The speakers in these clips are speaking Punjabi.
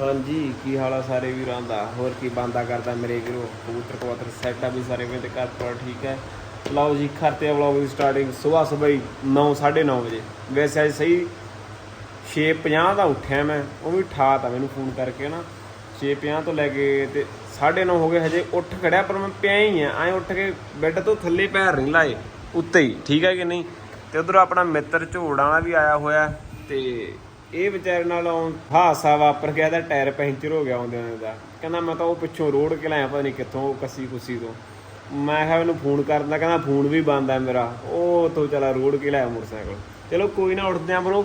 ਹਾਂਜੀ, ਕੀ ਹਾਲ ਆ ਸਾਰੇ ਵੀਰਾਂ ਦਾ? ਹੋਰ ਕੀ ਬੰਦਾ ਕਰਦਾ ਮੇਰੇ ਵੀਰੋ? ਕਬੂਤਰ ਕਬੂਤਰ ਸੈਟ ਆ ਵੀ ਸਾਰੇ ਮੇਰੇ ਤੇ ਘਰ ਤੋਂ ਠੀਕ ਹੈ। ਲਓ ਜੀ ਖਰਤੇ ਵਲੌਗ ਦੀ ਸਟਾਰਟਿੰਗ ਸਵੇਰ ਸਵੇਰ 9 9:30 ਵਜੇ। ਵੈਸੇ ਅੱਜ ਸਹੀ 6:50 ਦਾ ਉੱਠਿਆ ਮੈਂ, ਉਹ ਵੀ ਠਾਤਾ ਮੈਨੂੰ ਫੋਨ ਕਰਕੇ ਨਾ। 6:50 ਤੋਂ ਲੈ ਕੇ ਤੇ 9:30 ਹੋ ਗਏ, ਹਜੇ ਉੱਠ ਖੜਿਆ, ਪਰ ਮੈਂ ਪਿਆ ਹੀ ਆ। ਐ ਉੱਠ ਕੇ ਬੈੱਡ ਤੋਂ ਥੱਲੇ ਪੈਰ ਨਹੀਂ ਲਾਏ, ਉੱਤੇ ਹੀ, ਠੀਕ ਹੈ ਕਿ ਨਹੀਂ? ਤੇ ਉਧਰ ਆਪਣਾ ਮਿੱਤਰ ਝੋੜਾਂ ਵਾਲਾ ਵੀ ਆਇਆ ਹੋਇਆ ਤੇ ਇਹ ਵਿਚਾਰੇ ਨਾਲ ਹਾਸਾ ਵਾਪਰ ਗਿਆ ਤਾਂ ਟਾਇਰ ਪੈਂਚਰ ਹੋ ਗਿਆ ਆਉਂਦੇ ਦਾ। ਕਹਿੰਦਾ ਮੈਂ ਤਾਂ ਉਹ ਪਿੱਛੋਂ ਰੋੜ ਕੇ ਲਾਇਆ ਪਤਾ ਨਹੀਂ ਕਿੱਥੋਂ, ਉਹ ਕੱਸੀ ਕੁੱਸੀ ਤੋਂ। ਮੈਂ ਕਿਹਾ ਮੈਨੂੰ ਫੋਨ ਕਰਦਾ ਕਹਿੰਦਾ ਫੋਨ ਵੀ ਬੰਦ ਹੈ ਮੇਰਾ। ਉਹ ਤੋਂ ਚਲਾ ਰੋੜ ਕੇ ਲਾਇਆ ਮੋਟਰਸਾਈਕਲ। ਚਲੋ ਕੋਈ ਨਾ, ਉੱਠਦੇ ਆ ਬਰੋ।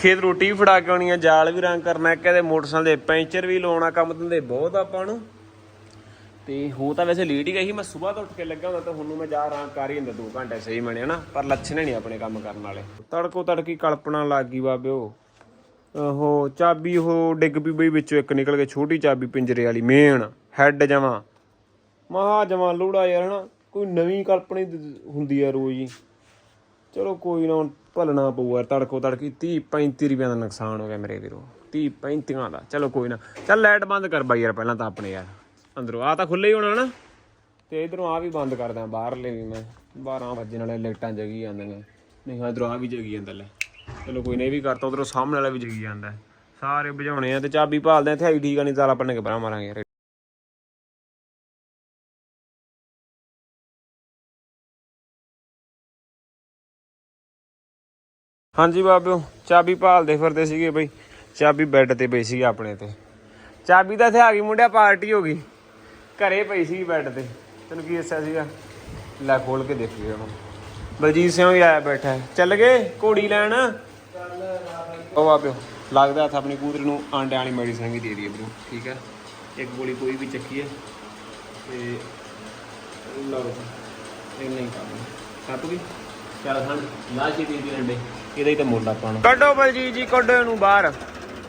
ਖੇਤ ਰੋਟੀ ਵੀ ਫੜਾ ਕੇ ਆਉਣੀ ਆ, ਜਾਲ ਵੀ ਰੰਗ ਕਰਨਾ ਕਹਿੰਦੇ ਮੋਟਰਸਾਈਕਲ ਦੇ ਪੈਂਚਰ ਵੀ ਲਾਉਣਾ ਕੰਮ ਦਿੰਦੇ ਬਹੁਤ ਆਪਾਂ ਨੂੰ। ਤੇ ਹੋ ਤਾਂ ਵੈਸੇ ਲੇਟ ਹੀ ਗਈ ਸੀ, ਮੈਂ ਸਵੇਰ ਤੋਂ ਉੱਠ ਕੇ ਲੱਗਾ ਹੁੰਦਾ, ਤਾਂ ਹੁਣ ਨੂੰ ਮੈਂ ਜਾ ਰਾਂ ਕਰ ਹੀ ਹੁੰਦਾ 2 ਘੰਟੇ ਸਹੀ ਬਣੇ ਹਨਾ ਪਰ ਲੱਛਣ ਨਹੀਂ ਆਪਣੇ ਕੰਮ ਕਰਨ ਵਾਲੇ। ਤੜਕੋ ਤੜਕੀ ਕਲਪਨਾ ਲੱਗ ਗਈ ਬਾਬਿਓ। ਉਹ ਚਾਬੀ, ਉਹ ਡਿੱਗ ਪਈ ਬਈ ਵਿੱਚੋਂ ਇੱਕ ਨਿਕਲ ਕੇ ਛੋਟੀ ਚਾਬੀ ਪਿੰਜਰੇ ਵਾਲੀ ਮੇਨ ਹੈੱਡ ਜਮਾ। ਮਹਾ ਜਮਾ ਲੋੜਾ ਯਾਰ, ਹਨਾ? ਕੋਈ ਨਵੀਂ ਕਲਪਨਾ ਦ- ਹੁੰਦੀ ਆ ਰੋਜ਼ ਹੀ। ਚਲੋ ਕੋਈ ਨਾ, ਹੁਣ ਭਲਣਾ ਪਊ ਯਾਰ, ਤੜਕੋ ਤੜਕੀ 30 35 ਰੁਪਏ ਦਾ ਨੁਕਸਾਨ ਹੋ ਗਿਆ ਮੇਰੇ ਵੀਰੋ। 30 35 ਦਾ, ਚਲੋ ਕੋਈ ਨਾ। ਚੱਲ ਲਾਈਟ ਬੰਦ ਕਰ ਬਾਈ ਯਾਰ, ਪਹਿਲਾਂ ਤਾਂ ਆਪਣੇ ਯਾਰ। ਅੰਦਰੋਂ ਆ ਤਾਂ ਖੁੱਲੇ ਹੀ ਹੋਣਾ ਨਾ ਤੇ ਇਧਰੋਂ ਆ ਵੀ ਬੰਦ ਕਰਦਾ, ਬਾਹਰਲੇ ਵੀ ਮੈਂ। 12 ਵਜੇ ਨਾਲੇ ਲਾਈਟਾਂ ਜਗੀ ਜਾਂਦੀਆਂ। ਨਹੀਂ ਹਾਂ ਇਧਰੋਂ ਆ ਵੀ ਜਗੀ ਜਾਂਦਾ, ਲੈ। ਚਲੋ ਕੋਈ ਨਹੀਂ ਵੀ ਕਰਤਾ, ਉਧਰੋਂ ਸਾਹਮਣੇ ਵਾਲਾ ਵੀ ਜਗੀ ਜਾਂਦਾ ਸਾਰੇ ਬੁਝਾਉਣੇ ਆ ਤੇ ਚਾਬੀ ਭਾਲਦੇ ਆ, ਇੱਥੇ ਆਈ ਠੀਕ ਆ, ਨਹੀਂ ਤਾਂ ਆਪਾਂ ਨੇ ਘਬਰਾ ਮਾਰਾਂਗੇ ਯਾਰ। ਹਾਂਜੀ ਬਾਬਿਓ, ਚਾਬੀ ਭਾਲਦੇ ਫਿਰਦੇ ਸੀਗੇ ਬਈ। ਚਾਬੀ ਬੈੱਡ ਤੇ ਪਈ ਸੀ ਆਪਣੇ ਤੇ। ਚਾਬੀ ਤਾਂ ਇੱਥੇ ਆ ਗਈ ਮੁੰਡਿਆ, ਪਾਰਟੀ ਹੋ ਗਈ। ਘਰੇ ਪਈ ਸੀ ਬੈੱਡ ਤੇ। ਤੈਨੂੰ ਕੀ ਦੱਸਿਆ ਸੀਗਾ? ਲੈ ਖੋਲ ਕੇ ਦੇਖ ਲਿਓ ਹੁਣ ਬਲਜੀਤ ਸਿੰਘ ਵੀ ਆਇਆ ਬੈਠਾ ਹੈ। ਚੱਲ ਗਏ ਘੋੜੀ ਲੈਣ? ਉਹ ਬਾਬਿਓ ਲੱਗਦਾ ਹੱਥ ਆਪਣੀ ਕੂਤਰੀ ਨੂੰ ਆਂਡਿਆਂ ਵਾਲੀ ਮੈਡੀਸਨ ਵੀ ਦੇ ਦਈਏ ਬਰੋ ਠੀਕ ਹੈ? ਇੱਕ ਗੋਲੀ ਕੋਈ ਵੀ ਚੱਕੀ ਹੈ ਤੇ ਲਓ ਜੀ ਇਹ ਨਹੀਂ ਕੰਮ ਕੱਪ ਗਈ ਚੱਲ ਹਣ ਲਾਸ਼ੀ ਦੀ ਦੀ ਰੰਡੇ ਇਹਦਾ ਹੀ ਤਾਂ ਮੁੱਲ ਆਪਾਂ ਨੂੰ। ਕੱਢੋ ਬਲਜੀਤ ਜੀ, ਕੱਢੋ ਇਹਨੂੰ ਬਾਹਰ।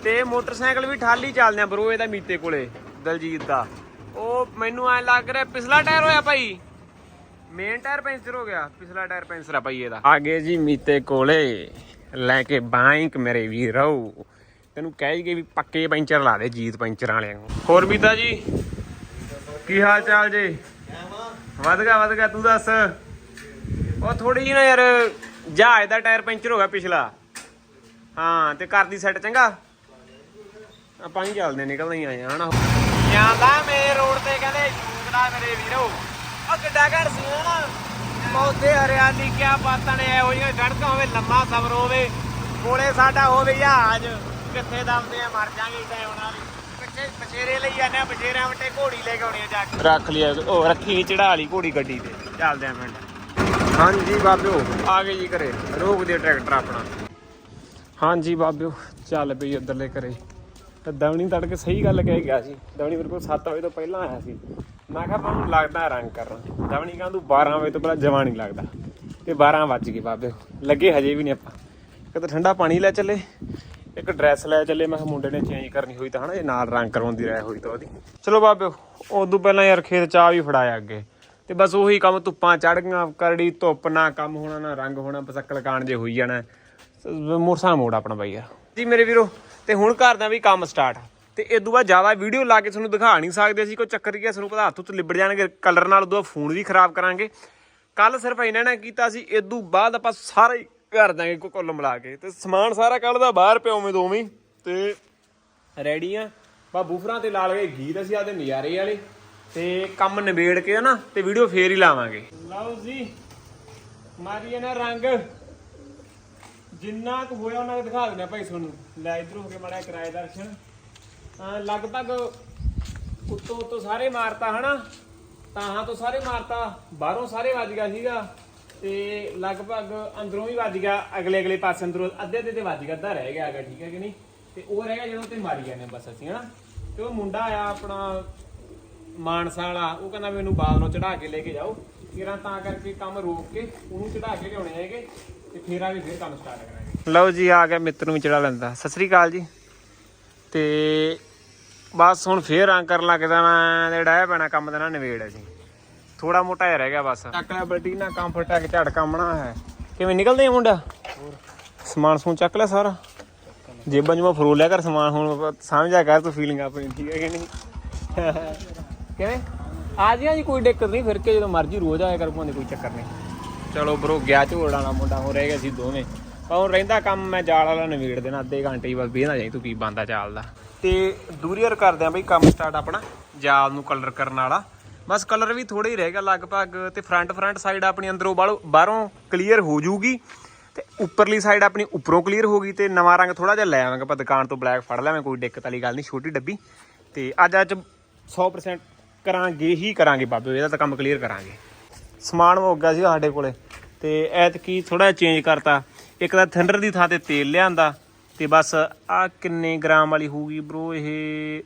ਤੇ ਮੋਟਰਸਾਈਕਲ ਵੀ ਠਾਲੀ ਚੱਲਦੇ ਆ ਬਰੋ, ਇਹਦਾ ਮੀਤੇ ਕੋਲੇ, ਦਲਜੀਤ ਦਾ। ਉਹ ਮੈਨੂੰ ਐ ਲੱਗ ਰਿਹਾ, ਪਿਛਲਾ ਟਾਇਰ ਹੋਇਆ ਭਾਈ। ਮੇਨ ਟਾਇਰ ਪੈਂਚਰ ਹੋ ਗਿਆ ਪਿਛਲਾ ਟਾਇਰ ਪੈਂਚਰ ਆ ਭਾਈ ਇਹਦਾ। ਆਗੇ ਜੀ ਮੀਤੇ ਕੋਲੇ ਲੈ ਕੇ ਬਾਈਕ ਮੇਰੇ ਵੀਰੋ। ਤੈਨੂੰ ਕਹਿ ਗਏ ਵੀ ਪੱਕੇ ਪੈਂਚਰ ਲਾ ਦੇ ਜੀਤ ਪੈਂਚਰ ਵਾਲਿਆਂ ਨੂੰ। ਹੋਰ ਮੀਤਾ ਜੀ ਕੀ ਹਾਲ ਚਾਲ ਜੀ? ਵਧ ਗਿਆ ਵਧ ਗਿਆ ਤੂੰ ਦੱਸ? ਉਹ ਥੋੜੀ ਜਿਹੀ ਨਾ ਯਾਰ ਜਹਾਜ਼ ਦਾ ਟਾਇਰ ਪੈਂਚਰ ਹੋ ਗਿਆ ਪਿਛਲਾ। ਹਾਂ ਤੇ ਕਰਦੀ ਸੈੱਟ ਚੰਗਾ? ਆਪਾਂ ਹੀ ਚੱਲਦੇ ਨਿਕਲਦੇ ਹੀ ਆਏ ਆ ਹਨਾ। ਜਾਂਦਾ ਮੇਰੇ ਰੋਡ ਤੇ ਕਹਿੰਦੇ ਜੂਗਦਾ ਮੇਰੇ ਵੀਰੋ। ਉਹ ਕਿੱਡਾ ਘਰ ਸੀ ਨਾ ਮੌਤੇ ਹਰਿਆਲੀ ਕਿਆ ਬਾਤਾਂ ਨੇ ਇਹੋ ਜਿਹੀਆਂ ਸੜਕਾਂ ਹੋਵੇ ਲੰਮਾ ਸਫ਼ਰ ਹੋਵੇ ਕੋਲੇ ਸਾਡਾ ਹੋਵੇ ਜਹਾਜ਼ ਕਿੱਥੇ ਦਮਦੇ ਆ ਮਰ ਜਾਾਂਗੇ ਟਾਈਮ ਨਾਲ ਪਿੱਛੇ ਬਛੇਰੇ ਲਈ ਜਾਂਦੇ ਆ ਬਛੇਰਿਆਂ ਵਟੇ ਘੋੜੀ ਲੈ ਕੇ ਆਉਣੀ ਆ ਜਾ ਕੇ। ਰੱਖ ਲਿਆ ਉਹ ਰੱਖੀ ਚੜਾ ਲਈ ਘੋੜੀ ਗੱਡੀ ਤੇ। ਚੱਲਦੇ ਆ ਮਿੰਟ ਹਾਂਜੀ ਬਾਬਿਓ। ਆ ਗਏ ਜੀ ਘਰੇ ਰੋਕ ਦੇ ਟਰੈਕਟਰ ਆਪਣਾ। ਹਾਂਜੀ ਬਾਬਿਓ ਚੱਲ ਪਈ ਉਧਰਲੇ ਘਰੇ। ਤੇ ਦਵਣੀ ਤੜਕੇ ਸਹੀ ਗੱਲ ਕਹਿ ਗਿਆ ਸੀ। ਦਵਣੀ ਮੇਰੇ ਕੋਲ 7 ਵਜੇ ਤੋਂ ਪਹਿਲਾਂ ਆਇਆ ਸੀ। ਮੈਂ ਕਿਹਾ ਤੁਹਾਨੂੰ ਲੱਗਦਾ ਰੰਗ ਕਰਨਾ ਦਵਣੀ ਕਹਿੰਦਾ ਤੂੰ 12 ਵਜੇ ਤੋਂ ਪਹਿਲਾਂ ਜਮਾ ਨਹੀਂ ਲੱਗਦਾ। ਤੇ 12 ਵੱਜ ਗਏ ਬਾਬਿਓ ਲੱਗੇ ਹਜੇ ਵੀ ਨਹੀਂ ਆਪਾਂ। ਕਿਤੇ ਠੰਡਾ ਪਾਣੀ ਲੈ ਚੱਲੇ, ਇੱਕ ਡਰੈਸ ਲੈ ਚੱਲੇ। ਮੈਂ ਕਿਹਾ ਮੁੰਡੇ ਨੇ ਚੇਂਜ ਕਰਨੀ ਹੋਈ ਤਾਂ ਹਨਾ ਜੇ ਨਾਲ ਰੰਗ ਕਰਵਾਉਂਦੀ ਰਹਿ ਹੋਈ ਤਾਂ ਉਹਦੀ। ਚਲੋ ਬਾਬਿਓ ਉਦੋਂ ਪਹਿਲਾਂ ਯਾਰ ਖੇਤ ਚਾਹ ਵੀ ਫੜਾਇਆ ਅੱਗੇ। ਤੇ ਬਸ ਉਹੀ ਕੰਮ ਧੁੱਪਾਂ ਚੜ ਗਈਆਂ, ਕਰੜੀ ਧੁੱਪ, ਨਾ ਕੰਮ ਹੋਣਾ, ਨਾ ਰੰਗ ਹੋਣਾ ਬਸਕਲ ਕਾਣ ਜੇ ਹੋਈ ਜਾਣਾ। ਮੋਟਰਸਾਈਕਲ ਮੋੜ ਆਪਣਾ ਬਾਈ ਯਾਰ। ਜੀ ਮੇਰੇ ਵੀਰੋ, ਤੇ ਹੁਣ ਕਰਦਾ ਵੀ ਕੰਮ ਸਟਾਰਟ ਤੇ ਤੋਂ ਬਾਅਦ ਜ਼ਿਆਦਾ ਵੀਡੀਓ ਲਾ ਕੇ ਤੁਹਾਨੂੰ ਦਿਖਾ ਨਹੀਂ ਸਕਦੇ ਅਸੀਂ, ਕੋਈ ਚੱਕਰ ਕੀ ਹੈ ਤੁਹਾਨੂੰ ਪਤਾ ਹੱਥ ਉੱਤੇ ਲਿਬੜ ਜਾਣਗੇ ਕਲਰ ਨਾਲ ਉਦੋਂ ਫੋਨ ਵੀ ਖਰਾਬ ਕਰਾਂਗੇ। ਕੱਲ ਸਿਰਫ ਇਹਨਾਂ ਨੇ ਕੀਤਾ ਸੀ ਇਦੋਂ ਬਾਅਦ ਆਪਾਂ ਸਾਰਾ ਹੀ ਕਰ ਦਾਂਗੇ ਕੁੱਲ ਮਿਲਾ ਕੇ, ਤੇ ਸਮਾਨ ਸਾਰਾ ਕੱਲ ਦਾ ਬਾਹਰ ਪਿਆ ਉਵੇਂ ਦੋਵੇਂ ਹੀ, ਤੇ ਰੈਡੀ ਆ। ਬਾ ਬੂਫਰਾਂ ਤੇ ਲਾ ਲਗੇ ਗੀਤ ਅਸੀਂ ਆਦੇ ਨਜ਼ਾਰੇ ਵਾਲੇ, ਤੇ ਕੰਮ ਨਿਬੇੜ ਕੇ ਨਾ ਤੇ ਵੀਡੀਓ ਫੇਰ ਹੀ ਲਾਵਾਂਗੇ। ਲਓ ਜੀ, ਮਾਰੀਏ ਨਾ ਰੰਗ। ਜਿੰਨਾ ਕੁ ਹੋਇਆ, ਉਹਨਾਂ ਕੁ ਦਿਖਾ ਦਿੰਦੇ ਆ ਭਾਈ ਤੁਹਾਨੂੰ। ਲੈ ਇਧਰ ਹੋ ਕੇ ਮੜਿਆ ਕਿਰਾਏ ਦਰਸ਼ਨ ਲਗਭਗ ਉੱਤੋਂ ਉੱਤੋਂ ਸਾਰੇ ਮਾਰਤਾ ਹਨਾ। ਤਾਹਾਂ ਤੋਂ ਸਾਰੇ ਮਾਰਤਾ, ਬਾਹਰੋਂ ਸਾਰੇ ਵੱਜ ਗਿਆ ਸੀਗਾ। ਤੇ ਲਗਭਗ ਅੰਦਰੋਂ ਵੀ ਵੱਜ ਗਿਆ, ਅਗਲੇ ਅਗਲੇ ਪਾਸੇ ਅੰਦਰੋਂ ਅੱਧੇ ਅੱਧੇ ਤੇ ਵੱਜ ਗਿਆ, ਅੱਧਾ ਰਹਿ ਗਿਆ ਹੈਗਾ, ਠੀਕ ਹੈ ਕਿ ਨਹੀਂ? ਤੇ ਉਹ ਰਹਿ ਗਿਆ ਜਦੋਂ ਤੇ ਮਾਰੀ ਜਾਂਦੇ ਆ ਬਸ ਅਸੀਂ, ਹਨਾ। ਤੇ ਉਹ ਮੁੰਡਾ ਆਇਆ ਆਪਣਾ ਮਾਨਸਾ ਵਾਲਾ, ਉਹ ਕਹਿੰਦਾ ਮੈਨੂੰ ਬਾਲ ਨੂੰ ਚੜਾ ਕੇ ਲੈ ਕੇ ਜਾਓ। ਕਿਰਾਂ ਤਾਂ ਕਰਕੇ ਕੰਮ ਰੋਕ ਕੇ ਉਹਨੂੰ ਚੜਾ ਕੇ ਲਿਆਉਣੇ ਹੈਗੇ ਤੇ ਫੇਰ ਆ ਕੇ ਫੇਰ ਕੰਮ ਸਟਾਰਟ ਕਰਾਂਗੇ। ਲਓ ਜੀ, ਆ ਗਿਆ ਮਿੱਤਰ ਨੂੰ ਵੀ ਚੜਾ ਲੈਂਦਾ। ਸਤਿ ਸ੍ਰੀ ਅਕਾਲ ਜੀ। ਤੇ ਬਸ ਹੁਣ ਫੇਰ ਰੰਗ ਕਰਨ ਲੱਗ ਜਾਣਾ ਤੇ ਡਾਇਆ ਪੈਣਾ ਕੰਮ ਦਾ ਨਾ ਨਵੇੜ ਜੀ ਥੋੜਾ ਮੋਟਾ ਹੀ ਰਹਿ ਗਿਆ ਬਸ। ਚੱਕ ਲੈ ਬਲਟੀ ਨਾ ਕੰਫਰਟ ਆ ਕੇ ਝੜ ਕੰਮਣਾ ਹੈ। ਕਿਵੇਂ ਨਿਕਲਦੇ ਆ ਮੁੰਡਾ? ਸਮਾਨ ਸਮੂਨ ਚੱਕ ਲਿਆ ਸਾਰਾ? ਜੇਬਾਂ ਜੁਮਾ ਫਰੋਲ ਲਿਆ ਕਰ ਸਮਾਨ ਹੁਣ ਸਮਝਿਆ ਕਰ ਤੂੰ ਫੀਲਿੰਗ ਆਪਣੀ ਠੀਕ ਹੈ ਕਿ ਨਹੀਂ। ਕਿਵੇਂ? ਆ ਜੀ ਆ ਜੀ ਕੋਈ ਦਿੱਕਤ ਨਹੀਂ ਫਿਰ ਕੇ ਜਦੋਂ ਮਰਜ਼ੀ ਰੋਜ਼ ਆਇਆ ਕਰ ਭਾਵੇਂ ਕੋਈ ਚੱਕਰ ਨਹੀਂ। ਚਲੋ ਬਰੋ ਗਿਆ ਝੋੜ ਵਾਲਾ ਮੁੰਡਾ ਹੋ ਰਹਿ ਗਿਆ ਸੀ ਦੋਵੇਂ। ਪਰ ਹੁਣ ਰਹਿੰਦਾ ਕੰਮ ਮੈਂ ਜਾਲ ਵਾਲਾ ਨਵੇੜ ਦੇਣਾ ਅੱਧੇ ਘੰਟੇ ਹੀ ਬਸ ਵੇਹਣਾ ਜਾਈ ਤੂੰ ਕੀ ਬੰਦਾ ਚਾਲਦਾ ਤੇ ਦੂਰੀਅਰ ਕਰਦੇ ਆ ਬਈ ਕੰਮ ਸਟਾਰਟ ਆਪਣਾ ਜਾਲ ਨੂੰ ਕਲਰ ਕਰਨ ਵਾਲਾ। ਬਸ ਕਲਰ ਵੀ ਥੋੜਾ ਹੀ ਰਹਿ ਗਿਆ ਲਗਭਗ ਤੇ ਫਰੰਟ ਫਰੰਟ ਸਾਈਡ ਆਪਣੀ ਅੰਦਰੋਂ ਬਾਹਰੋਂ ਬਾਹਰੋਂ ਕਲੀਅਰ ਹੋ ਜੂਗੀ ਤੇ ਉੱਪਰਲੀ ਸਾਈਡ ਆਪਣੀ ਉੱਪਰੋਂ ਕਲੀਅਰ ਹੋ ਗਈ ਤੇ ਨਵਾਂ ਰੰਗ ਥੋੜਾ ਜਿਹਾ ਲੈ ਆਵਾਂਗੇ ਆਪਾਂ ਦੁਕਾਨ ਤੋਂ ਬਲੈਕ ਫੜ ਲਵਾਂਗੇ ਕੋਈ ਦਿੱਕਤ ਵਾਲੀ ਗੱਲ ਨਹੀਂ, ਛੋਟੀ ਡੱਬੀ। ਤੇ ਅੱਜ ਅੱਜ 100% ਕਰਾਂਗੇ ਹੀ ਕਰਾਂਗੇ ਬਾਬੇ, ਇਹਦਾ ਤਾਂ ਕੰਮ ਕਲੀਅਰ ਕਰਾਂਗੇ। ਸਮਾਨ ਮੁੱਕ ਗਿਆ ਸੀ ਸਾਡੇ ਕੋਲੇ ਤੇ ਐਤਕੀ ਥੋੜਾ ਚੇਂਜ ਕਰਤਾ। ਇੱਕ ਤਾਂ ਥੰਡਰ ਦੀ ਥਾਂ ਤੇ ਤੇਲ ਲਿਆਂਦਾ ਤੇ ਬਸ ਆ ਕਿੰਨੇ ਗ੍ਰਾਮ ਵਾਲੀ ਹੋਊਗੀ ਬ్రో ਇਹ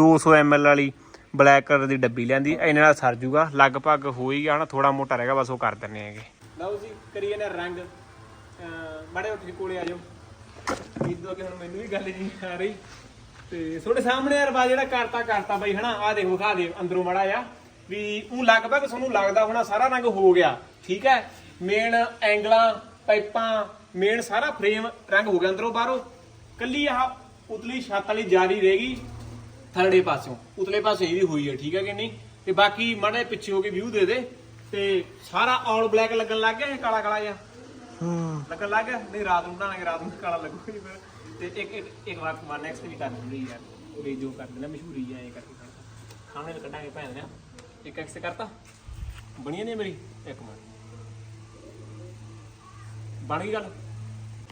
200 ml ਵਾਲੀ ਬਲੈਕ ਕਲਰ ਦੀ ਡੱਬੀ ਲਿਆਂਦੀ। ਇਹਨੇ ਨਾਲ ਸਰ ਜੂਗਾ। ਲਗਭਗ ਹੋ ਹੀ ਗਿਆ ਨਾ ਥੋੜਾ ਮੋਟਾ ਰਹੇਗਾ ਬਸ ਉਹ ਕਰ ਦਿੰਨੇ ਹੈਗੇ। ਲਓ ਜੀ, ਕਰੀਏ ਨਾ ਰੰਗ। ਮਾੜੇ ਉੱਠ ਕੇ ਕੋਲੇ ਆ ਜਾਓ। ਇਦੋਂ ਕਿ ਹੁਣ ਮੈਨੂੰ ਵੀ ਗੱਲ ਨਹੀਂ ਆ ਰਹੀ। ਤੇ ਤੁਹਾਡੇ ਸਾਹਮਣੇ ਯਾਰ ਬਾ ਜਿਹੜਾ ਕਰਤਾ ਕਰਤਾ ਬਈ ਹਨਾ ਆ ਦੇਖੋ ਖਾ ਦੇ ਅੰਦਰੋਂ ਮੜਾ ਆ ਵੀ ਉਹ ਲਗਭਗ ਤੁਹਾਨੂੰ ਲੱਗਦਾ ਹੋਣਾ ਸਾਰਾ ਰੰਗ ਹੋ ਗਿਆ, ਠੀਕ ਹੈ? ਮੇਨ ਐਂਗਲਾਂ ਪਾਈਪਾਂ ਮੇਨ ਸਾਰਾ ਫਰੇਮ ਰੰਗ ਹੋ ਗਿਆ ਅੰਦਰੋਂ ਬਾਹਰੋਂ। ਕੱਲੀ ਆਹ ਉਤਲੀ ਛੱਤ ਵਾਲੀ ਜਾਰੀ ਰਹੇਗੀ ਥਰੜੇ ਪਾਸਿਓਂ। ਉਤਲੇ ਪਾਸੇ ਇਹਦੀ ਹੋਈ ਹੈ ਠੀਕ ਹੈ ਕਿ ਨਹੀਂ? ਤੇ ਬਾਕੀ ਮਾੜੇ ਪਿੱਛੇ ਹੋ ਕੇ ਵਿਊ ਦੇ ਦੇ। ਤੇ ਸਾਰਾ ਆਲ ਬਲੈਕ ਲੱਗਣ ਲੱਗ ਗਿਆ ਇਹ ਕਾਲਾ ਕਾਲਾ ਜਿਹਾ। ਲੱਗਣ ਲੱਗ ਗਿਆ? ਨਹੀਂ ਰਾਤ ਨੂੰ ਬਣਾਣਗੇ ਰਾਤ ਨੂੰ ਕਾਲਾ ਲੱਗੂਗਾ ਜੀ ਫਿਰ। ਤੇ ਇੱਕ ਇੱਕ ਇੱਕ ਵਾਰ ਵਾਰ ਨੈਕਸਟ ਵੀ ਕਰ ਦਿੰਦੀ ਯਾਰ। ਵੀ ਜੋ ਕਰ ਦਿੰਦਾ ਮਸ਼ਹੂਰੀ ਆ ਇਹ ਕਰਕੇ। ਸਾਹਮਣੇ ਨੂੰ ਕੱਢਾਂਗੇ ਭੈਣ ਨੇ। ਇੱਕ ਐਕਸ ਕਰਤਾ। ਬਣੀ ਨਹੀਂ ਮੇਰੀ? ਇੱਕ ਮਿੰਟ। ਬਣ ਗਈ ਗੱਲ?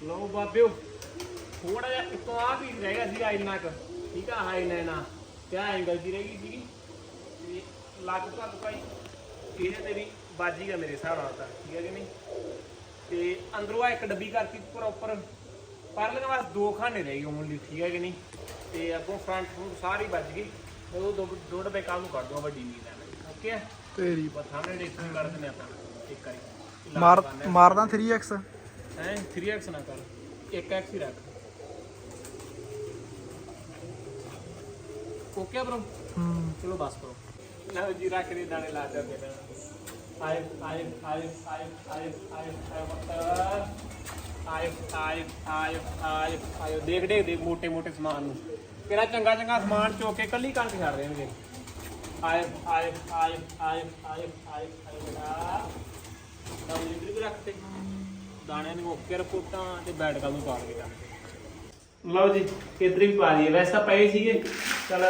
ਲਓ ਬਾਬਿਓ ਥੋੜਾ ਜਿਹਾ ਇੱਕੋ ਆ ਵੀ ਰਹਿ ਗਿਆ ਸੀ ਇੰਨਾ ਕੁ। ਠੀਕ ਆ ਹਾਈ ਲੈਣਾ ਤੇ ਆ ਐਂਗਲ ਦੀ ਰਹਿ ਗਈ ਸੀਗੀ। ਤੇ ਲਗਭਗ ਭਾਈ ਇਹਦੇ ਤੇ ਵੀ ਬਾਜੀ ਆ ਮੇਰੇ ਹਿਸਾਬ ਨਾਲ ਤਾਂ। ਠੀਕ ਹੈ ਕਿ ਨਹੀਂ? ਤੇ ਅੰਦਰੋਂ ਆ ਇੱਕ ਡੱਬੀ ਕਰਤੀ ਪ੍ਰੋਪਰ ਪਰਲੇ ਵਾਸ ਦੋ ਖਾਨੇ ਰਹਿ ਗਏ ਓਨਲੀ ਠੀਕ ਹੈ ਕਿ ਨਹੀਂ? ਤੇ ਅੱਗੋਂ ਫਰੰਟ ਫਰੂਟ ਸਾਰੀ ਵੱਜ ਗਈ। ਉਹ ਦੋ ਦੋ ਡੱਬੇ ਕੰਮ ਨੂੰ ਕਰ ਦੂੰਗਾ ਵੱਡੀ ਨਹੀਂ ਲੈਣਾ ਓਕੇ ਤੇਰੀ ਬਸ ਸਾਹਮਣੇ ਦੇਖਣ ਕਰ ਦਿੰਦੇ ਆਪਾਂ। ਇੱਕ ਵਾਰੀ। ਮਾਰ ਮਾਰਦਾ 3x ਹੈ 3x ਨਾ ਕਰ 1x ਹੀ ਰੱਖ ਓਕੇ ਬ్రో ਹੂੰ ਚਲੋ ਬਸ ਕਰੋ ਲਓ ਜੀ ਰੱਖ ਦੇ ਦਾਣੇ ਲਾ ਜਾਂਦੇ ਨੇ ਆਏ ਆਏ ਆਏ ਆਏ ਆਏ ਆਏ ਆਏ ਆਏ ਆਏ ਆਏ ਆਏ ਆਏ ਦੇਖ ਦੇਖ ਦੇ ਮੋਟੇ ਮੋਟੇ ਸਮਾਨ ਨੂੰ ਕਿਹੜਾ ਚੰਗਾ ਚੰਗਾ ਸਮਾਨ ਚੋਕ ਕੇ ਕੱਲੀ ਕਣਕ ਛੱਡ ਰਹੇ ਨੇ ਆਏ ਆਏ ਆਏ ਆਏ ਆਏ ਆਏ ਆਏ ਲਓ ਜੀ ਇੱਧਰ ਵੀ ਰੱਖਤੇ ਦਾਣਿਆਂ ਨੂੰ ਓਕੇ ਰਿਪੋਰਟਾਂ ਤੇ ਬੈਡ ਕੱਲ ਨੂੰ ਪਾ ਕੇ ਜਾਂਦੇ ਲਓ ਜੀ ਇਧਰ ਵੀ ਪਾ ਦਈਏ ਵੈਸੇ ਤਾਂ ਪਏ ਸੀਗੇ। ਚਲ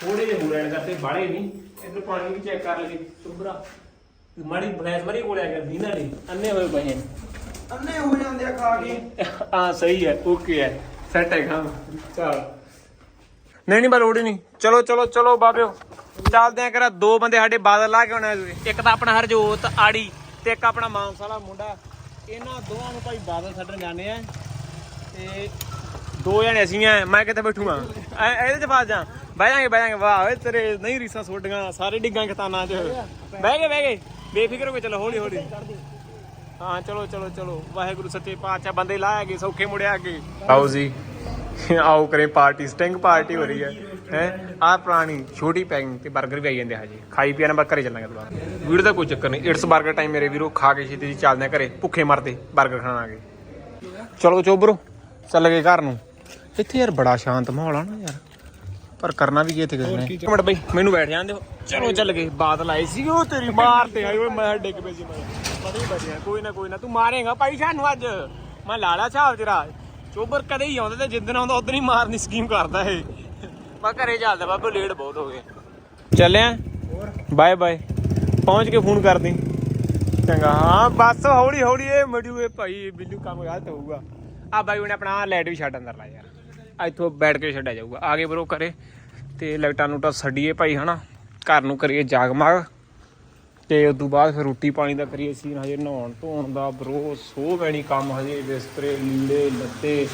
ਥੋੜੇ ਜਿਹੇ ਹੋ ਰਹਿਣ ਕਰਤੇ ਬਾੜੇ ਨਹੀਂ ਇਧਰ ਪਾਣੀ ਵੀ ਚੈੱਕ ਕਰ ਲਈਏ। ਸੁਬਰਾ ਮਾੜੀ ਬਲੈਸ ਮਰੀ ਕੋਲ ਆ ਗਿਆ ਦੀਨਾ ਨਹੀਂ ਅੰਨੇ ਹੋਏ ਪਏ ਨੇ। ਅੰਨੇ ਹੋ ਜਾਂਦੇ ਆ ਖਾ ਕੇ। ਹਾਂ ਸਹੀ ਹੈ ਓਕੇ ਹੈ। ਸੈਟ ਹੈ ਕੰਮ। ਚਲ। ਨਹੀਂ ਨਹੀਂ ਬਾ ਲੋੜ ਨਹੀਂ। ਚਲੋ ਚਲੋ ਚਲੋ ਬਾਬਿਓ। ਚੱਲਦੇ ਆ ਕਰਾ ਦੋ ਬੰਦੇ ਸਾਡੇ ਬਾਦਲ ਲਾ ਕੇ ਆਉਣਾ ਇੱਕ ਤਾਂ ਆਪਣਾ ਹਰਜੋਤ ਆੜੀ ਤੇ ਇੱਕ ਆਪਣਾ ਮਾਨਸ ਵਾਲਾ ਮੁੰਡਾ। ਇਹਨਾਂ ਦੋਵਾਂ ਨੂੰ ਭਾਈ ਬਾਦਲ ਛੱਡਣ ਜਾਣੇ ਆ। ਤੇ ਦੋ ਜਣੇ ਅਸੀਂ ਆ, ਮੈਂ ਕਿੱਥੇ ਬੈਠੂਗਾ? ਇਹਦੇ ਚ ਫਸ ਜਾ। ਬਹਿ ਜਾਾਂਗੇ ਬਹਿ ਜਾਾਂਗੇ। ਵਾਹ, ਓਏ, ਤੇਰੇ ਨਹੀਂ ਰੀਸਾਂ ਛੋਡੀਆਂ ਸਾਰੇ ਡਿੱਗਾਂ ਖਤਾਨਾਂ ਚ। ਬਹਿ ਗਏ ਬਹਿ ਗਏ। ਬੇਫਿਕਰ ਹੋ ਕੇ ਚਲੋ, ਹੌਲੀ ਹੌਲੀ। ਹਾਂ, ਚਲੋ ਚਲੋ ਚਲੋ। ਵਾਹਿਗੁਰੂ, ਸੱਚੇ ਪਾਤਸ਼ਾਹ, ਬੰਦੇ ਲਾਇਆਗੇ ਸੌਖੇ ਮੁੜਿਆ ਗਏ ਆਓ ਜੀ। ਆਓ ਕਰੇ ਪਾਰਟੀ, ਸਟਿੰਗ ਪਾਰਟੀ ਹੋ ਰਹੀ ਹੈ। ਹੈ। ਆ ਪੁਰਾਣੀ ਛੋਟੀ ਪੈਕਿੰਗ ਤੇ 버ਗਰ ਵੀ ਆਈ ਜਾਂਦੇ ਹਜੇ। ਖਾਈ ਪੀਆ ਨੰਬਰ ਘਰੇ ਚੱਲਾਂਗੇ ਦੁਬਾਰਾ। ਵੀਡੀਓ ਦਾ ਕੋਈ ਚੱਕਰ ਨਹੀਂ। ਇਟਸ 버ਗਰ ਟਾਈਮ ਮੇਰੇ ਵੀਰੋ। ਖਾ ਕੇ ਛੇਤੀ ਜੀ ਚੱਲਦੇ ਘਰੇ। ਭੁੱਖੇ ਮਰਦੇ। 버ਗਰ ਖਾਣ ਆ ਗਏ। ਚਲੋ ਚੋਬਰੋ ਚੱਲ ਗਏ ਘਰ ਨੂੰ। ਇੱਥੇ ਯਾਰ ਬੜਾ ਸ਼ਾਂਤ ਮਾਹੌਲ ਆ ਨਾ ਯਾਰ। ਪਰ ਕਰਨਾ ਵੀ ਕੀ ਇੱਥੇ ਕਿਸੇ ਨੇ? ਮਿੰਟ ਬਾਈ ਮੈਨੂੰ ਬੈਠ ਜਾਂਦੇ ਚਲੋ ਚੱਲ ਗਏ। ਬਾਦਲ ਆਏ ਸੀ ਉਹ ਤੇਰੀ। ਮਾਰ ਤੇ ਆਈ ਓਏ ਮੈਂ ਡਿੱਗ ਪਈ ਸੀ ਮੈਂ ਪਤਾ ਹੀ ਬੜਿਆ ਕੋਈ ਨਾ ਕੋਈ ਨਾ। ਤੂੰ ਮਾਰੇਗਾ ਭਾਈ ਸਾਨੂੰ ਅੱਜ। ਮੈਂ ਲਾਲਾ ਸਾਹਿਬ ਜਰਾ ਚੋਬਰ ਕਦੇ ਹੀ ਆਉਂਦਾ ਤੇ ਜਿੱਦਣ ਆਉਂਦਾ ਉਦੋਂ ਹੀ ਮਾਰਨੀ ਸਕੀਮ ਕਰਦਾ ਇਹ। ਘਰੇ ਚੱਲਦਾ ਬਾਬੂ ਲੇਟ ਬਹੁਤ ਹੋ ਗਏ। ਚੱਲਿਆ ਬਾਏ ਬਾਏ। ਪਹੁੰਚ ਕੇ ਫੋਨ ਕਰ ਦੀ ਚੰਗਾ ਹਾਂ ਬਸ ਹੌਲੀ ਹੌਲੀ ਇਹ ਮੜੂ ਇਹ ਭਾਈ ਬਿੱਲੂ ਕੰਮ ਗਲਤ ਹੋਊਗਾ। ਆ ਬਾਈ ਉਹਨੇ ਆਪਣਾ ਲਾਈਟ ਵੀ ਛੱਡ ਅੰਦਰ ਲਾ ਯਾਰ ਇੱਥੋਂ ਬੈਠ ਕੇ ਛੱਡਿਆ ਜਾਊਗਾ। ਆਗੇ ਬਰੋ ਕਰੇ ਤੇ ਲਾਈਟਾਂ ਨੂੰ ਤਾਂ ਛੱਡੀਏ ਭਾਈ ਹਨਾ। ਘਰ ਨੂੰ ਕਰੀਏ ਜਾਗਮਗ ਤੇ ਉਸ ਤੋਂ ਬਾਅਦ ਫਿਰ ਰੋਟੀ ਪਾਣੀ ਦਾ ਕਰੀਏ ਸੀ ਹਜੇ ਨਹਾਉਣ ਧੋਣ ਦਾ ਬਰੋ ਸੋ ਪੈਣੀ ਕੰਮ ਹਜੇ ਬਿਸਤਰੇ ਲੀੜੇ ਲੱਤੇ।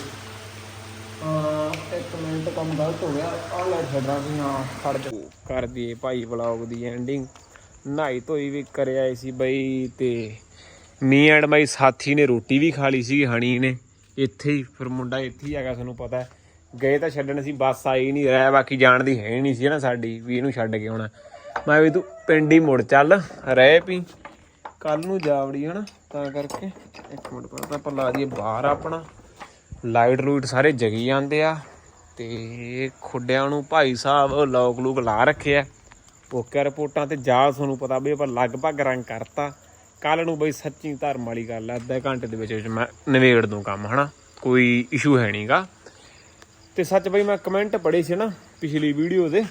ਇੱਕ ਮਿੰਟ ਕੰਮ ਗਲਤ ਹੋ ਗਿਆ। ਆ ਲੈ ਛੱਡਾਂ ਸੀ ਹਾਂ ਖੜ ਜਾ। ਕਰ ਦਈਏ ਭਾਈ ਵਲੌਗ ਦੀ ਐਂਡਿੰਗ ਨਹਾਈ ਧੋਈ ਵੀ ਕਰਿਆ ਸੀ ਬਈ ਤੇ ਮੀ ਐਂਡ ਮਾਈ ਸਾਥੀ ਨੇ ਰੋਟੀ ਵੀ ਖਾ ਲਈ ਸੀ, ਹਣੀ ਨੇ। ਇੱਥੇ ਹੀ ਫਿਰ ਮੁੰਡਾ ਇੱਥੇ ਹੀ ਹੈਗਾ ਤੁਹਾਨੂੰ ਪਤਾ ਗਏ ਤਾਂ ਛੱਡਣ ਸੀ ਬੱਸ ਆਈ ਨਹੀਂ ਰਹਿ, ਬਾਕੀ ਜਾਣ ਦੀ ਹੈ ਹੀ ਨਹੀਂ ਸੀ ਨਾ ਸਾਡੀ, ਵੀ ਇਹਨੂੰ ਛੱਡ ਕੇ ਆਉਣਾ। ਮੈਂ ਵੀ ਤੂੰ ਪਿੰਡ ਹੀ ਮੁੜ ਚੱਲ, ਰਹਿ ਪੀ। ਕੱਲ ਨੂੰ ਜਾਵੜੀ ਹਨਾ? ਤਾਂ ਕਰਕੇ, ਇੱਕ ਮਿੰਟ ਪਹਿਲਾਂ ਤਾਂ ਆਪਾਂ ਲਾ ਦਈਏ ਬਾਹਰ ਆਪਣਾ। ਲਾਈਟ ਲੂਈਟ ਸਾਰੇ ਜਗੀ ਜਾਂਦੇ ਆ ਤੇ ਖੁੱਡਿਆਂ ਨੂੰ ਭਾਈ ਸਾਹਿਬ ਲੋਕ ਲੂਕ ਲਾ ਰੱਖਿਆ। ਓਕੇ ਰਿਪੋਰਟਾਂ ਤੇ ਜਾ ਤੁਹਾਨੂੰ ਪਤਾ ਵੀ ਆਪਾਂ ਲਗਭਗ ਰੰਗ ਕਰਤਾ। ਕੱਲ ਨੂੰ ਬਈ ਸੱਚੀ ਧਰਮ ਵਾਲੀ ਗੱਲ ਆ, ਅੱਧੇ ਘੰਟੇ ਦੇ ਵਿੱਚ ਵਿੱਚ ਮੈਂ ਨਿਬੇੜ ਦੂੰ ਕੰਮ, ਹਨਾ? ਕੋਈ ਇਸ਼ੂ ਹੈ ਨਹੀਂਗਾ ਤੇ ਸੱਚ ਬਈ ਮੈਂ ਕਮੈਂਟ ਪੜ੍ਹੇ ਸੀ ਨਾ ਪਿਛਲੀ ਵੀਡੀਓ ਦੇ।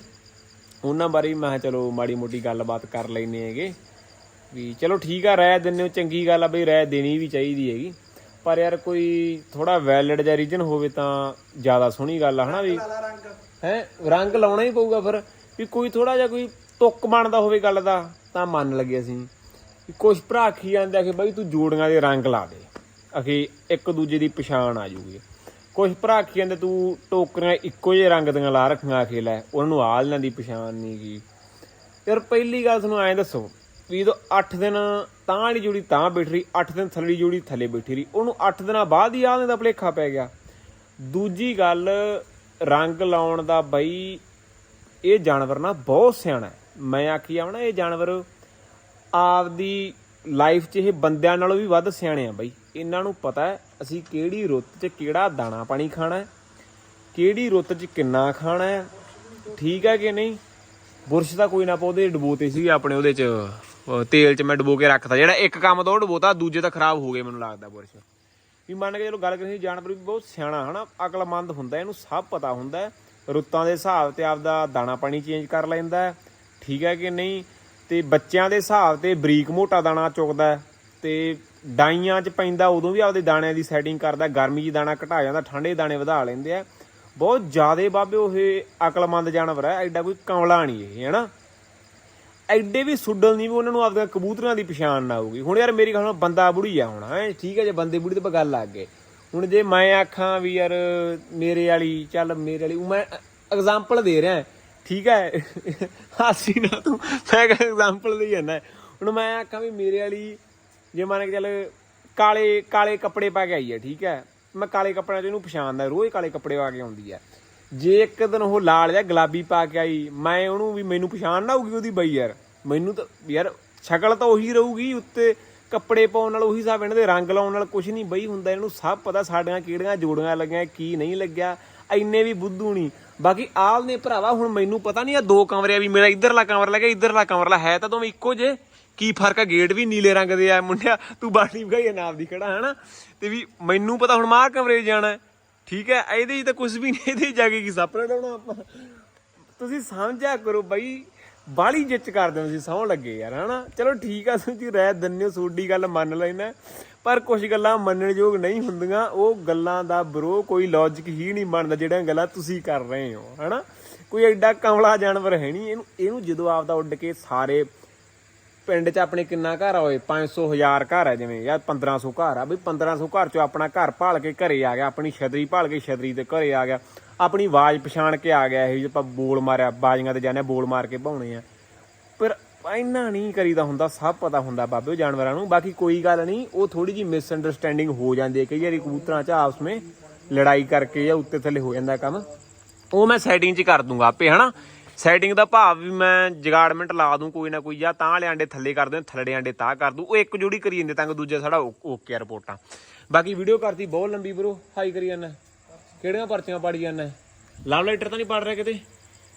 ਉਹਨਾਂ ਬਾਰੇ ਮੈਂ ਕਿਹਾ ਚਲੋ ਮਾੜੀ ਮੋਟੀ ਗੱਲਬਾਤ ਕਰ ਲੈਨੇ ਹੈਗੇ। ਵੀ ਚਲੋ ਠੀਕ ਆ ਰਾਇ ਦਿੰਨੇ ਹੋ, ਚੰਗੀ ਗੱਲ ਆ ਬਈ ਰਾਇ ਦੇਣੀ ਵੀ ਚਾਹੀਦੀ ਹੈਗੀ। ਪਰ ਯਾਰ ਕੋਈ ਥੋੜਾ ਵੈਲਿਡ ਜਾਂ ਰੀਜਨ ਹੋਵੇ ਤਾਂ ਜ਼ਿਆਦਾ ਸੋਹਣੀ ਗੱਲ ਆ ਹਨਾ ਵੀ? ਹੈ? ਰੰਗ ਲਾਉਣਾ ਹੀ ਪਊਗਾ ਫਿਰ। ਵੀ ਕੋਈ ਥੋੜਾ ਜਿਹਾ ਕੋਈ ਤੁੱਕ ਬਣਦਾ ਹੋਵੇ ਗੱਲ ਦਾ ਤਾਂ ਮੰਨ ਲਗੇ ਅਸੀਂ। ਕੁਝ ਭਰਾ ਆਖੀ ਜਾਂਦੇ ਆ ਕਿ ਬਈ ਤੂੰ ਜੋੜੀਆਂ ਦੇ ਰੰਗ ਲਾ ਦੇ। ਅਖੇ ਇੱਕ ਦੂਜੇ ਦੀ ਪਛਾਣ ਆ ਜੂਗੀ। ਕੁਝ ਭਰਾ ਆਖੀ ਜਾਂਦੇ ਤੂੰ ਟੋਕਰੀਆਂ ਇੱਕੋ ਜਿਹੇ ਰੰਗ ਦੀਆਂ ਲਾ ਰੱਖੀਆਂ ਆਖੇ ਲੈ। ਉਹਨਾਂ ਨੂੰ ਆਲਣਾ ਦੀ ਪਛਾਣ ਨਹੀਂ ਗਈ ਯਾਰ ਪਹਿਲੀ ਗੱਲ ਤੁਹਾਨੂੰ ਐਂ ਦੱਸੋ ਵੀ ਜਦੋਂ 8 ਦਿਨ ਤਾਂ ਵਾਲੀ ਜੋੜੀ ਤਾਂ ਬੈਠ ਰਹੀ 8 ਦਿਨ ਥੱਲੇ ਜੋੜੀ ਥੱਲੇ ਬੈਠੀ ਰਹੀ। ਉਹਨੂੰ 8 ਦਿਨਾਂ ਬਾਅਦ ਹੀ ਆਲਣੇ ਦਾ ਭਲੇਖਾ ਪੈ ਗਿਆ। ਦੂਜੀ ਗੱਲ, ਰੰਗ ਲਾਉਣ ਦਾ ਬਈ, ਇਹ ਜਾਨਵਰ ਨਾ ਬਹੁਤ ਸਿਆਣਾ ਮੈਂ ਆਖੀ ਆਵਣਾ ਇਹ ਜਾਨਵਰ ਆਪਦੀ ਲਾਈਫ 'ਚ ਇਹ ਬੰਦਿਆਂ ਨਾਲੋਂ ਵੀ ਵੱਧ ਸਿਆਣੇ ਆ ਬਈ। ਇਹਨਾਂ ਨੂੰ ਪਤਾ ਹੈ, ਅਸੀਂ ਕਿਹੜੀ ਰੁੱਤ 'ਚ ਕਿਹੜਾ ਦਾਣਾ ਪਾਣੀ ਖਾਣਾ ਹੈ, ਕਿਹੜੀ ਰੁੱਤ 'ਚ ਕਿੰਨਾ ਖਾਣਾ ਹੈ, ਠੀਕ ਹੈ ਕਿ ਨਹੀਂ? ਬੁਰਸ਼ ਦਾ ਕੋਈ ਨਾ ਪੌਦੇ ਡਬੋਤੇ ਸੀ ਆਪਣੇ ਉਹਦੇ 'ਚ। ਤੇਲ 'ਚ ਮੈਂ ਡਬੋ ਕੇ ਰੱਖਤਾ। ਜਿਹੜਾ ਇੱਕ ਕੰਮ ਤੋਂ ਉਹ ਡਬੋਤਾ, ਦੂਜੇ ਤਾਂ ਖਰਾਬ ਹੋ ਗਏ ਮੈਨੂੰ ਲੱਗਦਾ ਬੁਰਸ਼। ਵੀ ਮੰਨ ਕੇ ਚਲੋ ਗੱਲ ਕਰੀ ਜਾਨਵਰ ਵੀ ਬਹੁਤ ਸਿਆਣਾ, ਹਨਾ? ਅਕਲਮੰਦ ਹੁੰਦਾ, ਇਹਨੂੰ ਸਭ ਪਤਾ ਹੁੰਦਾ ਰੁੱਤਾਂ ਦੇ ਹਿਸਾਬ ਤੇ ਆਪਦਾ ਦਾਣਾ ਪਾਣੀ ਚੇਂਜ ਕਰ ਲੈਂਦਾ ਠੀਕ ਹੈ ਕਿ ਨਹੀਂ? ਤੇ ਬੱਚਿਆਂ ਦੇ ਹਿਸਾਬ ਤੇ ਬਰੀਕ ਮੋਟਾ ਦਾਣਾ ਚੁਗਦਾ ਹੈ। ਤੇ ਡਾਈਆਂ 'ਚ ਪੈਂਦਾ, ਉਦੋਂ ਵੀ ਆਪਦੇ ਦਾਣਿਆਂ ਦੀ ਸੈਟਿੰਗ ਕਰਦਾ ਗਰਮੀ 'ਚ ਦਾਣਾ ਘਟਾ ਜਾਂਦਾ, ਠੰਡੇ ਦਾਣੇ ਵਧਾ ਲੈਂਦੇ ਆ ਬਹੁਤ ਜ਼ਿਆਦੇ ਬਾਬੇ ਉਹ ਅਕਲਮੰਦ ਜਾਨਵਰ ਹੈ, ਐਡਾ ਕੋਈ ਕਮਲਾ ਨਹੀਂ ਇਹ, ਹੈਨਾ? ਐਡੇ ਵੀ ਸੁੱਡਲ ਨਹੀਂ ਵੀ ਉਹਨਾਂ ਨੂੰ ਆਪਦੀਆਂ ਕਬੂਤਰਾਂ ਦੀ ਪਛਾਣ ਨਾ ਆਊਗੀ ਹੁਣ ਯਾਰ ਮੇਰੀ ਗੱਲ ਸੁਣੋ, ਬੰਦਾ ਬੁੜੀ ਆ ਹੁਣ, ਹੈ, ਠੀਕ ਹੈ ਜੇ ਬੰਦੇ ਬੁੜੀ ਤੇ ਗੱਲ ਲੱਗ ਗਏ। ਹੁਣ ਜੇ ਮੈਂ ਆਖਾਂ ਵੀ ਯਾਰ ਮੇਰੇ ਵਾਲੀ, ਚੱਲ ਮੇਰੇ ਵਾਲੀ ਮੈਂ ਐਗਜ਼ਾਮਪਲ ਦੇ ਰਿਹਾ, ਠੀਕ ਹੈ ਹਾਸੀ ਨਾ ਤੂੰ, ਮੈਂ ਐਗਜ਼ਾਮਪਲ ਦੇ ਜਾਂਦਾ। ਹੁਣ ਮੈਂ ਆਖਾਂ ਵੀ ਮੇਰੇ ਵਾਲੀ, ਜੇ ਮੰਨ ਕੇ ਚੱਲ ਕਾਲੇ ਕਾਲੇ ਕੱਪੜੇ ਪਾ ਕੇ ਆਈ ਹੈ ਠੀਕ ਹੈ ਮੈਂ ਕਾਲੇ ਕੱਪੜਿਆਂ 'ਚ ਇਹਨੂੰ ਪਛਾਣਦਾ, ਰੋਜ਼ ਕਾਲੇ ਕੱਪੜੇ ਪਾ ਕੇ ਆਉਂਦੀ ਹੈ ਜੇ ਇੱਕ ਦਿਨ ਉਹ ਲਾਲ ਜਾਂ ਗੁਲਾਬੀ ਪਾ ਕੇ ਆਈ, ਮੈਂ ਉਹਨੂੰ ਵੀ ਮੈਨੂੰ ਪਛਾਣ ਨਾ ਹੋਊਗੀ ਉਹਦੀ ਬਈ ਯਾਰ। ਮੈਨੂੰ ਤਾਂ ਯਾਰ ਸ਼ਕਲ ਤਾਂ ਉਹੀ ਰਹੂਗੀ, ਉੱਤੇ ਕੱਪੜੇ ਪਾਉਣ ਨਾਲ ਉਹੀ ਹਿਸਾਬ ਇਹਨਾਂ ਦੇ ਰੰਗ ਲਾਉਣ ਨਾਲ ਕੁਝ ਨਹੀਂ ਬਈ ਹੁੰਦਾ, ਇਹਨੂੰ ਸਭ ਪਤਾ ਸਾਡੀਆਂ ਕਿਹੜੀਆਂ ਜੋੜੀਆਂ ਲੱਗੀਆਂ, ਕੀ ਨਹੀਂ ਲੱਗਿਆ, ਇੰਨੇ ਵੀ ਬੁੱਧੂ ਨਹੀਂ। ਬਾਕੀ ਆਪ ਨੇ ਭਰਾਵਾ, ਹੁਣ ਮੈਨੂੰ ਪਤਾ ਨਹੀਂ ਆ ਦੋ ਕਮਰੇ ਆ ਵੀ ਮੇਰਾ ਇਧਰਲਾ ਕਮਰਾ ਲੱਗਿਆ ਇਧਰਲਾ ਕਮਰਾ ਹੈ ਤਾਂ ਦੋਵੇਂ ਇੱਕੋ ਜੇ ਕੀ ਫ਼ਰਕ ਆ ਗੇਟ ਵੀ ਨੀਲੇ ਰੰਗ ਦੇ ਆ ਮੁੰਡਿਆ? ਤੂੰ ਬਾਣੀ ਭਗਾਈ ਨਾਮ ਦੀ ਖੜਾ, ਹਨਾ? ਤੇ ਵੀ ਮੈਨੂੰ ਪਤਾ ਹੁਣ ਮਾਂ ਕਮਰੇ ਜਾਣਾ ਠੀਕ ਹੈ, ਇਹਦੇ 'ਚ ਤਾਂ ਕੁਝ ਵੀ ਨਹੀਂ, ਇਹਦੇ 'ਚ ਜਾ ਕੇ ਕੀ ਸੱਪ ਡਾਉਣਾ ਆਪਾਂ? ਤੁਸੀਂ ਸਮਝਿਆ ਕਰੋ ਬਈ, ਬਾਲੀ ਜਿੱਚ ਕਰਦੇ ਹੋ ਤੁਸੀਂ ਸੌਂ ਲੱਗੇ ਯਾਰ, ਹਨਾ? ਚਲੋ ਠੀਕ ਆ, ਤੁਸੀਂ ਰਹਿ ਦਿੰਦੇ ਹੋ, ਸੋਡੀ ਗੱਲ ਮੰਨ ਲੈਣਾ ਪਰ ਕੁਝ ਗੱਲਾਂ ਮੰਨਣ ਯੋਗ ਨਹੀਂ ਹੁੰਦੀਆਂ, ਉਹ ਗੱਲਾਂ ਦਾ ਬਰੋ ਕੋਈ ਲੌਜੀਕ ਹੀ ਨਹੀਂ ਬਣਦਾ, ਜਿਹੜੀਆਂ ਗੱਲਾਂ ਤੁਸੀਂ ਕਰ ਰਹੇ ਹੋ, ਹਨਾ? ਕੋਈ ਐਡਾ ਕਮਲਾ ਜਾਨਵਰ ਹੈ ਨਹੀਂ, ਇਹਨੂੰ ਇਹਨੂੰ ਜਦੋਂ ਆਪਦਾ ਉੱਡ ਕੇ ਸਾਰੇ ਪਿੰਡ 'ਚ ਆਪਣੇ ਕਿੰਨਾ ਘਰ ਆ ਓਏ? 500 ਹਜ਼ਾਰ ਘਰ ਹੈ ਜਿਵੇਂ। ਜਾਂ 1500 ਘਰ ਆ। ਬਈ 1500 ਘਰ 'ਚੋਂ ਆਪਣਾ ਘਰ ਭਾਲ ਕੇ ਘਰੇ ਆ ਗਿਆ। ਆਪਣੀ ਛਤਰੀ ਭਾਲ ਕੇ ਛਤਰੀ ਤੇ ਘਰੇ ਆ ਗਿਆ। ਆਪਣੀ ਆਵਾਜ਼ ਪਛਾਣ ਕੇ ਆ ਗਿਆ ਇਹ ਜੇ ਆਪਾਂ ਬੋਲ ਮਾਰਿਆ। ਬਾਜ਼ੀਆਂ ਤੇ ਜਾਂਦੇ ਬੋਲ ਮਾਰ ਕੇ ਭਾਉਣੇ ਆ। ਪਰ ਇੰਨਾ ਨਹੀਂ ਕਰੀਦਾ ਹੁੰਦਾ। ਸਭ ਪਤਾ ਹੁੰਦਾ ਬਾਬੇ ਜਾਨਵਰਾਂ ਨੂੰ। ਬਾਕੀ ਕੋਈ ਗੱਲ ਨਹੀਂ। ਉਹ ਥੋੜੀ ਜੀ ਮਿਸ ਅੰਡਰਸਟੈਂਡਿੰਗ ਹੋ ਜਾਂਦੀ ਹੈ। ਕਈ ਵਾਰੀ ਕਬੂਤਰਾਂ 'ਚ ਆਪਸ ਵਿੱਚ ਲੜਾਈ ਕਰਕੇ ਜਾਂ ਉੱਤੇ ਥੱਲੇ ਹੋ ਜਾਂਦਾ ਕੰਮ। ਉਹ ਮੈਂ ਸੈਟਿੰਗ 'ਚ ਕਰ ਦੂੰਗਾ ਆਪੇ, ਹਨਾ? ਸੈਟਿੰਗ ਦਾ ਭਾਵ ਵੀ ਮੈਂ ਜਗਾੜਮੈਂਟ ਲਾ ਦੂੰ ਕੋਈ ਨਾ ਕੋਈ, ਜਾਂ ਤਾਂ ਵਾਲੇ ਆਂਡੇ ਥੱਲੇ ਕਰ ਦੂੰ ਥੱਲੇ ਆਂਡੇ ਤਾਂ ਕਰ ਦੂੰ। ਉਹ ਇੱਕ ਜੋੜੀ ਕਰੀ ਜਾਂਦੇ ਤਾਂ ਕਿ ਦੂਜਾ ਸਾਡਾ ਓਕੇ ਰਿਪੋਰਟਾਂ। ਬਾਕੀ ਵੀਡੀਓ ਕਰਤੀ ਬਹੁਤ ਲੰਬੀ ਬਰੋ ਹਾਈ ਕਰੀ ਜਾਂਦਾ। ਕਿਹੜੀਆਂ ਪਰਚੀਆਂ ਪਾੜੀ ਜਾਂਦਾ? ਲਵ ਲੈਟਰ ਤਾਂ ਨਹੀਂ ਪੜ ਰਿਹਾ ਕਿਤੇ?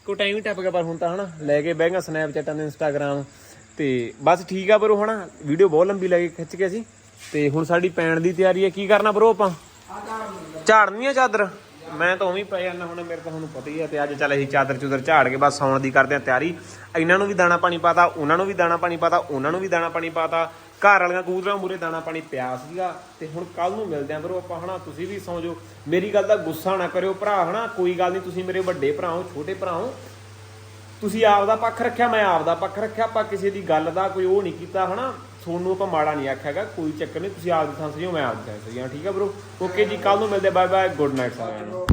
ਕੋਈ ਟਾਈਮ ਹੀ ਟੱਪ ਗਿਆ, ਪਰ ਹੁਣ ਤਾਂ ਹਨਾ, ਲੈ ਕੇ ਬਹਿ ਗਿਆ ਸਨੈਪਚੈਟਾਂ ਦੇ ਇੰਸਟਾਗ੍ਰਾਮ ਤੇ। ਬਸ ਠੀਕ ਆ ਬਰੋ ਹਨਾ ਵੀਡੀਓ ਬਹੁਤ ਲੰਬੀ ਲੱਗੇ ਖਿੱਚ ਕੇ ਅਸੀਂ। ਤੇ ਹੁਣ ਸਾਡੀ ਪੈਣ ਦੀ ਤਿਆਰੀ ਹੈ, ਕੀ ਕਰਨਾ ਬਰੋ ਆਪਾਂ? ਝਾੜਨੀ ਆ ਚਾਦਰ? ਮੈਂ ਤਾਂ ਉਵੇਂ ਹੀ ਪੈ ਜਾਂਦਾ, ਹੁਣ ਮੇਰੇ ਤਾਂ ਤੁਹਾਨੂੰ ਪਤਾ ਹੀ ਆ ਤੇ ਅੱਜ ਚੱਲ ਅਸੀਂ ਚਾਦਰ ਚੁਦਰ ਝਾੜ ਕੇ ਬਸ ਸੌਣ ਦੀ ਕਰਦੇ ਆ ਤਿਆਰੀ। ਇਹਨਾਂ ਨੂੰ ਵੀ ਦਾਣਾ ਪਾਣੀ ਪਾਤਾ, ਉਹਨਾਂ ਨੂੰ ਵੀ ਦਾਣਾ ਪਾਣੀ ਪਾਤਾ, ਉਹਨਾਂ ਨੂੰ ਵੀ ਦਾਣਾ ਪਾਣੀ ਪਾਤਾ। ਘਰ ਵਾਲੀਆਂ ਕਬੂਤਰਾਂ ਮੂਰੇ ਦਾਣਾ ਪਾਣੀ ਪਿਆ ਸੀਗਾ ਤੇ ਹੁਣ ਕੱਲ ਨੂੰ ਮਿਲਦੇ ਆਂ ਬਰੋ ਆਪਾਂ, ਹਨਾ, ਤੁਸੀਂ ਵੀ ਸੌਂ ਜਾਓ। ਮੇਰੀ ਗੱਲ ਦਾ ਗੁੱਸਾ ਨਾ ਕਰਿਓ ਭਰਾ, ਹਨਾ, ਕੋਈ ਗੱਲ ਨਹੀਂ, ਤੁਸੀਂ ਮੇਰੇ ਵੱਡੇ ਭਰਾ ਹੋ, ਛੋਟੇ ਭਰਾ ਹੋ। ਤੁਸੀਂ ਆਪ ਦਾ ਪੱਖ ਰੱਖਿਆ, ਮੈਂ ਆਪ ਦਾ ਪੱਖ ਰੱਖਿਆ, ਆਪਾਂ ਕਿਸੇ ਦੀ ਗੱਲ ਦਾ ਕੋਈ ਉਹ ਨਹੀਂ ਕੀਤਾ, ਹਨਾ। ਤੁਹਾਨੂੰ ਆਪਾਂ ਮਾੜਾ ਨਹੀਂ ਆਖਿਆ ਹੈਗਾ, ਕੋਈ ਚੱਕਰ ਨਹੀਂ, ਤੁਸੀਂ ਆਪ ਦੀ ਥਾਂ ਸਹੀ ਹੋ, ਮੈਂ ਆਪ ਥਾਂ ਸਹੀ ਹਾਂ, ਠੀਕ ਹੈ ਬ్రో ਓਕੇ ਜੀ ਕੱਲ ਨੂੰ ਮਿਲਦੇ ਬਾਏ ਬਾਏ ਗੁੱਡ ਨਾਈਟ ਸਾਰਿਆਂ ਨੂੰ।